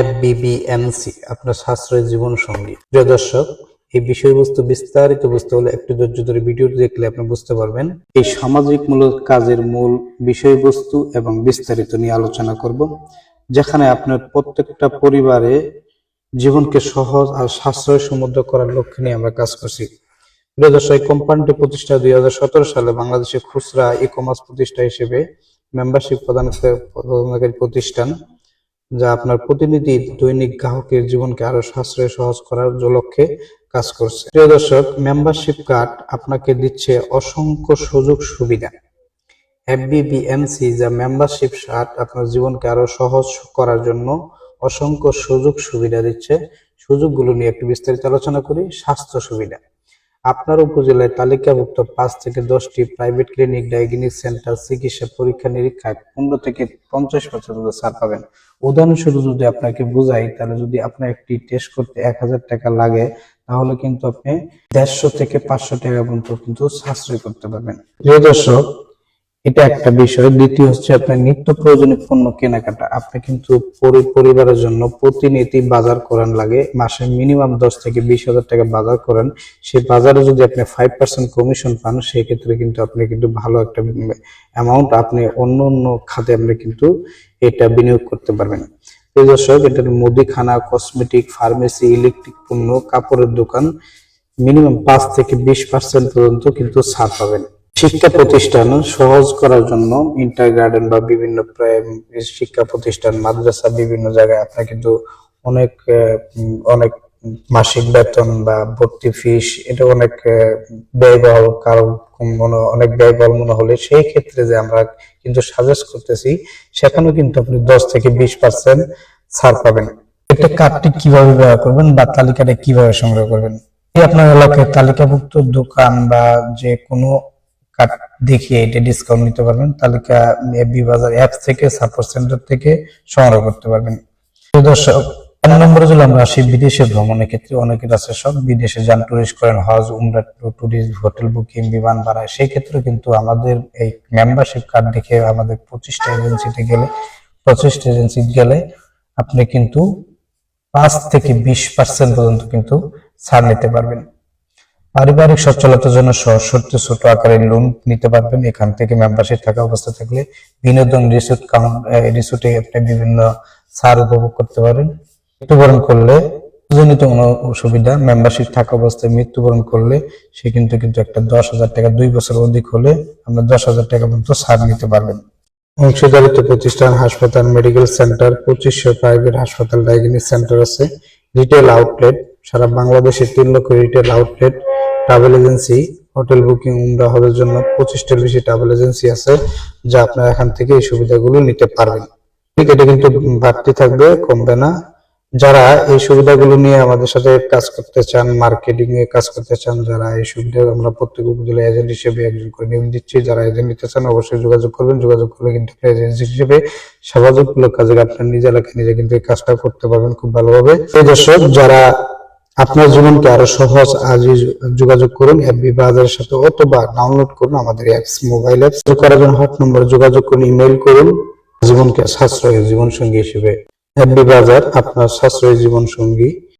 এফবিবিএমসি, আপনার সাশ্রয় জীবন সঙ্গী। প্রিয় দর্শক, এই বিষয়বস্তু বিস্তারিত বুঝতে হলে একটু ধৈর্য ধরে ভিডিও দেখলে আপনি বুঝতে পারবেন। এই সামাজিক মূলক কাজের মূল বিষয়বস্তু এবং বিস্তারিত নিয়ে আলোচনা করব, যেখানে আপনার প্রত্যেকটা পরিবারে জীবনকে সহজ আর সাশ্রয় সমুদ্র করার লক্ষ্যে নিয়ে আমরা কাজ করছি। প্রিয় দর্শক কোম্পানিটি প্রতিষ্ঠা দুই হাজার সতেরো সালে বাংলাদেশে খুচরা ই কমার্স প্রতিষ্ঠা হিসেবে মেম্বারশিপ প্রদানকারী প্রতিষ্ঠান। যা আপনার প্রতিনিধি দৈনিক গ্রাহকের জীবনকে আরও সাশ্রয়, সহজ করার লক্ষ্যে কাজ করছে। প্রিয় দর্শক মেম্বারশিপ কার্ড আপনাকে দিচ্ছে অসংখ্য সুযোগ সুবিধা। এফবিবিএমসি যা মেম্বারশিপ কার্ড আপনার জীবনকে আরও সহজ করার জন্য অসংখ্য সুযোগ সুবিধা দিচ্ছে। সুযোগগুলো নিয়ে একটু বিস্তারিত আলোচনা করি। স্বাস্থ্য সুবিধা। আপনার উপজেলায় তালিকাভুক্ত পাঁচ থেকে দশটি প্রাইভেট ক্লিনিক ডায়াগনিক সেন্টার চিকিৎসা পরীক্ষা নিরীক্ষায় পনেরো থেকে পঞ্চাশ পর্যন্ত ছাড় পাবেন। উদাহরণস্বরূপ যদি আপনাকে বুঝাই, তাহলে যদি আপনার একটি টেস্ট করতে এক হাজার টাকা লাগে, তাহলে কিন্তু আপনি দেড়শো থেকে পাঁচশো টাকা পর্যন্ত কিন্তু সাশ্রয় করতে পারবেন। প্রিয় দর্শক এটা একটা বিষয়। দ্বিতীয় হচ্ছে আপনার নিত্য প্রয়োজনীয় পণ্য কেনাকাটা। আপনি কিন্তু পরিবারের জন্য প্রতিনিধি বাজার করান লাগে। মাসে মিনিমাম দশ থেকে বিশ হাজার টাকা বাজার করেন। সেই বাজারে যদি আপনি ফাইভ পার্সেন্ট কমিশন পান, সেক্ষেত্রে কিন্তু আপনি কিন্তু ভালো একটা অ্যামাউন্ট আপনি অন্য অন্য খাতে আপনি কিন্তু এটা বিনিয়োগ করতে পারবেন। দর্শক এটা মুদিখানা কসমেটিক ফার্মেসি ইলেকট্রিক পণ্য, কাপড়ের দোকান মিনিমাম পাঁচ থেকে বিশ পার্সেন্ট পর্যন্ত কিন্তু ছাড় পাবেন। শিক্ষা প্রতিষ্ঠান সহজ করার জন্য ইন্টার গার্ডেন বা বিভিন্ন শিক্ষা প্রতিষ্ঠান, মাদ্রাসা বিভিন্ন জায়গায় আপনার কিন্তু অনেক অনেক মাসিক বেতন বা ভর্তি ফিস এটা অনেক ব্যয়বহুল কারও মনে, অনেক ব্যয়বহুল মনে হলে সেই ক্ষেত্রে যে আমরা কিন্তু সাজেস্ট করতেছি, সেখানেও কিন্তু আপনি দশ থেকে বিশ পার্সেন্ট ছাড় পাবেন। এটা কার্ডটি কীভাবে ব্যবহার করবেন বা তালিকাটা কীভাবে সংগ্রহ করবেন? আপনার এলাকায় তালিকাভুক্ত দোকান বা যে কোনো দেখিয়ে এটা ডিসকাউন্ট নিতে পারবেন, তালিকা এফবি বাজার অ্যাপ থেকে সাপোর্ট সেন্টার থেকে সংগ্রহ করতে পারবেন। দর্শক, এক নম্বরে যদি আমরা আসি বিদেশে ভ্রমণের ক্ষেত্রে। অনেকের আছে সব বিদেশে যান টুরিস্ট করেন, হজ, উমরা টুরিস্ট হোটেল বুকিং বিমান ভাড়া, সেই ক্ষেত্রে কিন্তু আমাদের এই মেম্বারশিপ কার্ড দেখে আমাদের পঁচিশটা এজেন্সিতে গেলে, পঁচিশটা এজেন্সি গেলে আপনি কিন্তু পাঁচ থেকে বিশ পার্সেন্ট পর্যন্ত কিন্তু ছাড় নিতে পারবেন। পারিবারিক সচ্ছলতার জন্য সহজ ছোট আকারের লোন নিতে পারবেন। এখান থেকে মেম্বারশিপ থাকা অবস্থা থাকলে বিনোদন রিসোর্ট রিসোর্টে আপনি বিভিন্ন ছাড় উপভোগ করতে পারেন। মৃত্যুবরণ করলে জনিত কোনো অসুবিধা মেম্বারশিপ থাকা অবস্থায় মৃত্যুবরণ করলে সে কিন্তু কিন্তু একটা দশ হাজার টাকা দুই বছর অধিক হলে আমরা দশ হাজার টাকা পর্যন্ত ছাড় নিতে পারবেন। অংশীদারিত্ব প্রতিষ্ঠান, হাসপাতাল মেডিকেল সেন্টার পঁচিশশো প্রাইভেট হাসপাতাল ডায়াগনিক সেন্টার আছে। রিটেল আউটলেট সারা বাংলাদেশে তিন লক্ষ retail outlet travel agency hotel booking উমরা হওয়ার জন্য পঁচিশটার বেশি ট্রাভেল এজেন্সি আছে, যা আপনারা এখান থেকে এই সুবিধাগুলো নিতে পারবেন। ঠিক এটা কিন্তু বাড়তি থাকবে, কমবে না। যারা এই সুবিধাগুলো নিয়ে আমাদের সাথে কাজ করতে চান মার্কেটিং এ কাজ করতে চান, যারা এই সুবিধা আমরা প্রত্যেক উপজেলা এজেন্ট হিসেবে একজন করে নিয়োগ দিচ্ছি, যারা এজেন্ট নিতে চান অবশ্যই যোগাযোগ করবেন। যোগাযোগ করলে কিন্তু এজেন্সি হিসেবে সামাজিকমূলক কাজে আপনার নিজে এলাকায় নিজে কিন্তু এই কাজটা করতে পারবেন খুব ভালোভাবে। এই দর্শক, যারা আপনার জীবনকে আরও সহজ আজই যোগাযোগ করুন এফবি বাজারের সাথে অথবা ডাউনলোড করুন আমাদের অ্যাপস মোবাইল অ্যাপস করার জন্য হট নম্বরে যোগাযোগ করুন ইমেল করুন। জীবনকে সাশ্রয়ী জীবন সঙ্গী হিসেবে এফবি বাজার আপনার সাশ্রয়ী জীবন সঙ্গী